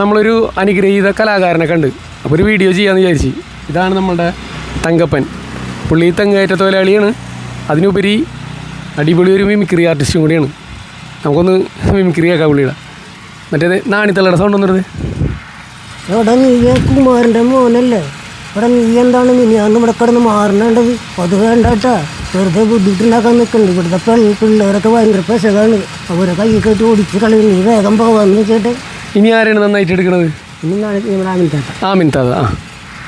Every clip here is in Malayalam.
നമ്മളൊരു അനുഗ്രഹീത കലാകാരനെ കണ്ട്. അപ്പോൾ ഒരു വീഡിയോ ചെയ്യാമെന്ന് വിചാരിച്ചു. ഇതാണ് നമ്മളുടെ തങ്കപ്പൻ. പുള്ളി തെങ്ങേറ്റ തൊഴിലാളിയാണ്. അതിനുപരി അടിപൊളി ഒരു മിമിക്രി ആർട്ടിസ്റ്റും കൂടിയാണ്. നമുക്കൊന്ന് മിമിക്രി ആക്കാം പുള്ളിയുടെ. മറ്റേത് നാണിത്തള്ളയുടെ സൗണ്ട് ഒന്നിരുത് എവിടെ നീ കുമാരന്റെ മോനല്ലേ? ഇവിടെ നീ എന്താണ് മിനിയാന്ന് ഇവിടെ കിടന്ന് മാറണേണ്ടത്? അത് വേണ്ടാട്ടാ. വെറുതെ ബുദ്ധിമുട്ടുണ്ടാക്കാൻ നിൽക്കുന്നുണ്ട് ഇവിടുത്തെ പിള്ളേരൊക്കെ ഭയങ്കര പെശകാണ്. അവരെ കൈ കെട്ടി ഓടിച്ച് കളയും. നീ വേഗം പോകാമെന്ന് വെച്ചിട്ട്. ഇനി ആരാണ് നന്നായിട്ട് ആമിൻതാത്ത ആമിൻ താത്ത. ആ.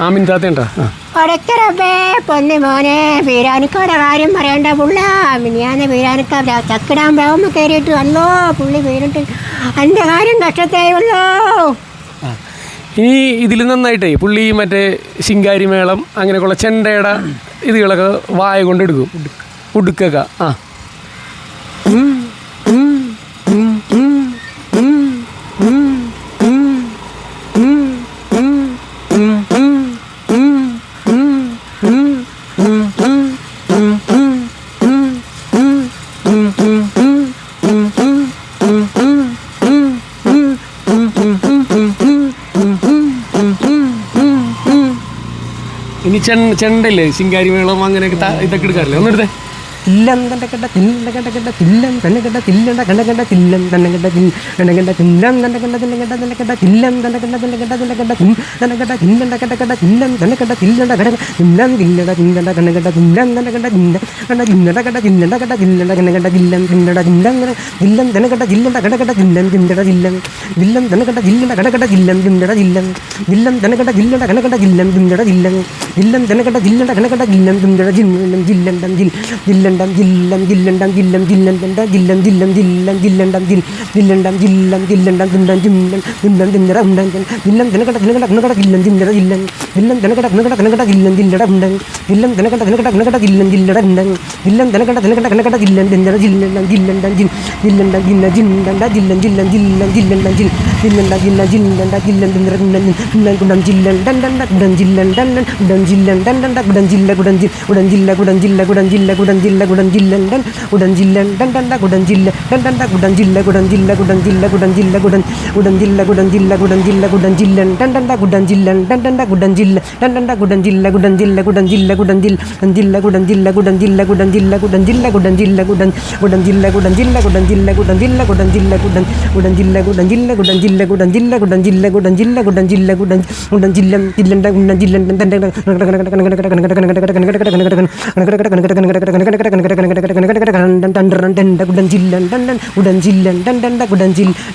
ആമിൻ താത്തയുണ്ടാ? ആ. ഒടക്കറബേ പൊന്നു മോനെ വീരാനിക്കോടെ കാര്യം പറയണ്ട പുള്ള. മിനിയാന്ന് വീരാനിക്ക ചക്കിടാൻ ബ്രാവുമ്പോ കയറിയിട്ട് വന്നോ. പുള്ളി വീണിട്ട് എന്റെ കാര്യം കഷ്ടത്തേയുള്ളൂ. ഇനി ഇതിൽ നന്നായിട്ടേ പുള്ളി മറ്റേ ശിങ്കാരി മേളം അങ്ങനെയൊക്കെയുള്ള ചെണ്ടയുടെ ഇതുകളൊക്കെ വായ കൊണ്ടെടുക്കും ഉടുക്കൊക്കെ ആ. ഇനി ചെണ്ട ചെണ്ടല്ലേ? ശിങ്കാരി മേളം അങ്ങനെയൊക്കെ ഇതൊക്കെ എടുക്കാറില്ലേ? ഒന്നെടുത്തേ. തില്ലം കണ്ട കണ്ട തില്ലണ്ട കണ്ട കണ്ട തില്ലം കണ്ണ കണ്ട തില്ലണ്ട കണ്ട കണ്ട തില്ലം തന്നെ കണ്ട തിൽ കണ്ട കണ്ട തില്ലം തന്നെ കണ്ട തില്ല കണ്ട തന്നെ കണ്ട തില്ലം തന്നെ കണ്ട തന്നെ കണ്ട തന്നെ കണ്ട തിം തന്നെ കണ്ട തില്ലണ്ട കണ്ട കണ്ട തില്ലം തന്നെ കണ്ട തില്ലണ്ട കണ്ട തില്ലം തില്ലട തില്ലണ്ട കണ്ണ കണ്ട തില്ലം തന്നെ കണ്ട തില്ല കണ്ട തില്ലട കണ്ട തില്ലണ്ട കണ്ട തില്ലണ്ട കണ്ണ കണ്ട തില്ലം തില്ലട തില്ലം തില്ലം തന്നെ കണ്ട തില്ലണ്ട കണ്ട കണ്ട തില്ലം തില്ലട തില്ലം തില്ലം തന്നെ കണ്ട തില്ലണ്ട കണ്ട കണ്ട തില്ലം തില്ലട തില്ലം തില്ലം തന്നെ കണ്ട തില്ലണ്ട കണ്ട കണ്ട തില്ലം തില്ലട തില്ലം തില്ലം തന്നെ കണ്ട തില്ലണ്ട കണ്ട കണ്ട തില്ലം തില്ലട ജില്ലം ജിൽ ജില്ലണ്ടം ജില്ലം ജില്ലണ്ടം ജില്ലം ജില്ലണ്ടണ്ട ജില്ലം ജില്ലം ജില്ലം ജില്ലണ്ടം ജിൽ ജില്ലണ്ടം ജില്ലം ജില്ലണ്ടം ജിണ്ടം ജില്ലം ജിണ്ടം ജിന്നട ഉണ്ടൻ ജില്ലം ജനകട ജനകട ജനകട ജില്ലം ജിന്നട ജില്ലം ജില്ലം ജനകട ജനകട ജനകട ജില്ലം ജില്ലട ഉണ്ടൻ ജില്ലം ജനകട ജനകട ജനകട ജില്ലം ജില്ലട ഉണ്ടൻ ജില്ലം ജനകട ജനകട ജനകട ജില്ലം ജിന്നട ജില്ലണ്ടം ജില്ലണ്ടം ജില്ലണ്ടം ജില്ലണ്ടം ജിന്ന ജില്ലണ്ടണ്ട ജില്ലം ജില്ലം ജില്ലം ജില്ലണ്ടം ജിൽ ജില്ലണ്ട ജില്ല ജില്ലണ്ട ജില്ലം ജില്ലട ഉണ്ടം ജില്ലം കുടം ജില്ലണ്ടണ്ട കുടം ജില്ലണ്ടണ്ട കുടം ജില്ലണ്ടണ്ട കുടം ജില്ല കുടം ജിൽ ഉടൻ ജില്ല കുടം ജില്ല കുടം ജില്ല കുടം ജില്ല കുടം ജില്ലണ്ടൻ ഉടൻ ജില്ലണ്ടണ്ട കുടം ജില്ല ഡണ്ടണ്ട കുടം ജില്ല കുടം ജില്ല കുടം ജില്ല കുടം ജില്ല കുടം ഉടൻ ജില്ല കുടം ജില്ല കുടം ജില്ല ജില്ലൻ ജില്ലണ്ടണ്ട കുടം ജില്ല ഡണ്ടണ്ട കുടം ജില്ല ഡണ്ടണ്ട കുടം ജില്ല കുടം ജില്ല കുടം ജില്ല കുടം ജില്ല ജില്ല കുടം ജില്ല കുടം ജില്ല കുടം ജില്ല കുടം ജില്ല കുടം ജില്ല കുടം കുടം ജില്ല കുടം ജില്ല കുടം ജില്ല കുടം ജില്ല കുടം ജില്ല കുടം ഉടൻ ജില്ല കുടം ജില്ല കുടം ജില്ല ജില്ല ജില്ലണ്ട ജില്ലണ്ട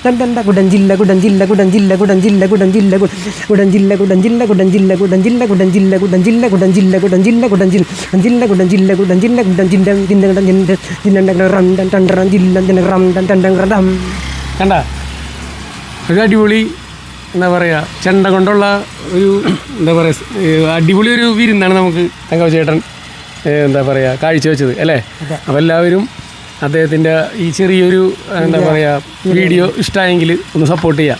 തന്റെ കുടൻ ജില്ല കുടൻ ജില്ല കുടൻ ജില്ല കുടൻ ജില്ല കുടൻ കുടൻ ജില്ല കുടൻ ജില്ല കുടൻ ജില്ല കുടൻ ജില്ല കുടൻ ജില്ല കുടൻ ജില്ല ഒരു അടിപൊളി എന്താ പറയുക ചെണ്ട കൊണ്ടുള്ള ഒരു എന്താ പറയുക അടിപൊളി ഒരു വിരുന്നാണ് നമുക്ക് തങ്കവ ചേട്ടൻ എന്താ പറയുക കാഴ്ചവെച്ചത് അല്ലേ? അപ്പോൾ എല്ലാവരും അദ്ദേഹത്തിന്റെ ഈ ചെറിയൊരു എന്താ പറയുക വീഡിയോ ഇഷ്ടമായെങ്കിൽ ഒന്ന് സപ്പോർട്ട് ചെയ്യുക